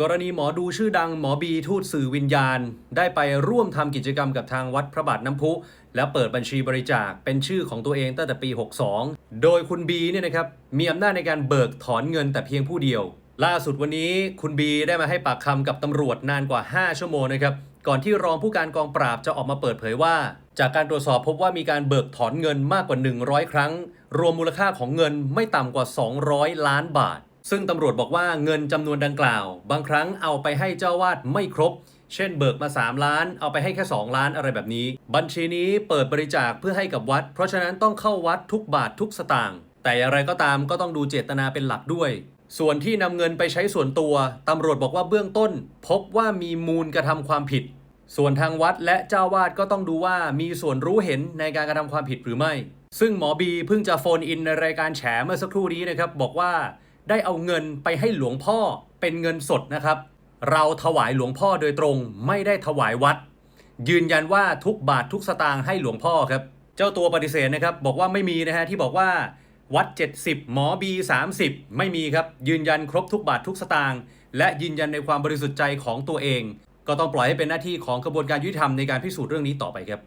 กรณีหมอดูชื่อดังหมอบีทูตสื่อวิญญาณ ได้ไปร่วมทำกิจกรรมกับทางวัดพระบาทน้ำพุ แล้วเปิดบัญชีบริจาคเป็นชื่อของตัวเองตั้งแต่ปี 62 โดยคุณบีเนี่ยนะครับมีอำนาจในการเบิกถอนเงินแต่เพียงผู้เดียว ล่าสุดวันนี้คุณบีได้มาให้ปากคำกับตำรวจนานกว่า 5 ชั่วโมงนะครับก่อนที่รองผู้การกองปราบจะออกมาเปิดเผยว่า จากการตรวจสอบพบว่ามีการเบิกถอนเงินมากกว่า 100 ครั้ง รวมมูลค่าของเงินไม่ต่ำกว่า 200 ล้านบาท ซึ่งตำรวจบอกว่าเงินจำนวนดังกล่าว บางครั้งเอาไปให้เจ้าวาดไม่ครบ เช่นเบิกมา 3 ล้าน เอาไปให้แค่ 2 ล้านอะไรแบบนี้ บัญชีนี้เปิดบริจาคเพื่อให้กับวัด เพราะฉะนั้นต้องเข้าวัดทุกบาททุกสตางค์แต่อย่างไรก็ตามก็ต้องดูเจตนาเป็นหลักด้วย ส่วนที่นำเงินไปใช้ส่วนตัวตำรวจบอกว่าเบื้องต้น พบว่ามีมูลกระทำความผิด ส่วนทางวัดและเจ้าวาดก็ต้องดูว่ามีส่วนรู้เห็นในการกระทำความผิดหรือไม่ ซึ่งหมอบีเพิ่งจะโฟนอินในรายการแฉเมื่อสักครู่นี้นะครับบอกว่า ได้เอาเงินไปให้หลวงพ่อเป็นเงินสดนะครับ เราถวายหลวงพ่อโดยตรงไม่ได้ถวายวัด ยืนยันว่าทุกบาททุกสตางค์ให้หลวงพ่อครับ เจ้าตัวปฏิเสธนะครับ บอกว่าไม่มีนะฮะที่บอกว่าวัด 70 หมอบี 30 ไม่มีครับ ยืนยันครบทุกบาททุกสตางค์และยืนยันในความบริสุทธิ์ใจของตัวเอง ก็ต้องปล่อยให้เป็นหน้าที่ของกระบวนการยุติธรรมในการพิสูจน์เรื่องนี้ต่อไปครับ